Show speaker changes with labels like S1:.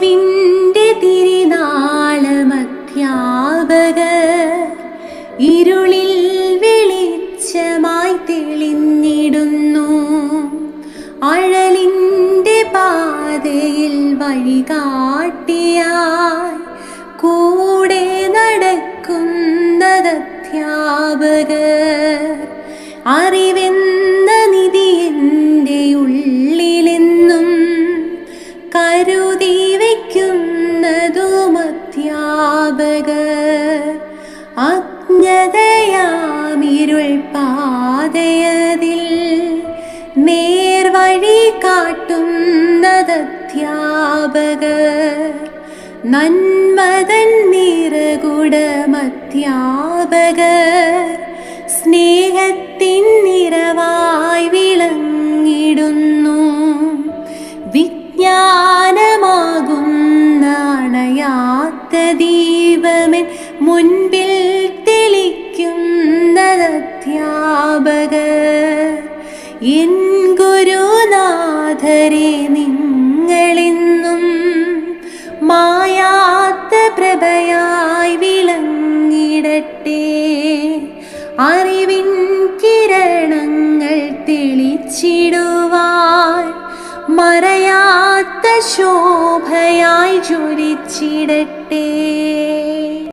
S1: അറിവിന്റെ തിരുനാളമധ്യാപകർ ഇരുളിൽ വെളിച്ചമായി തെളിഞ്ഞിടുന്നു. അഴലിന്റെ പാതയിൽ വഴികാട്ടിയായി കൂടെ നടക്കുന്നതധ്യാപക അറിവെന്ന് അജ്ഞതയാമിരുൾ പാതയതിൽ നേർവഴി കാട്ടുന്നതധ്യാപകർ നന്മതൻ നിറകുടമധ്യാപകർ സ്നേഹത്തിൻ നിറവായി മുൻപിൽ തെളിക്കുന്നതധ്യാപകർ എൻ ഗുരുനാഥരെ നിങ്ങളിന്നും മായാത്ത പ്രഭയായി വിളങ്ങിടട്ടെ. അറിവിൻ കിരണങ്ങൾ തെളിച്ചിടുവാൻ മറയാത്ത ശോഭയായി ജ്വലിച്ചിടട്ടെ.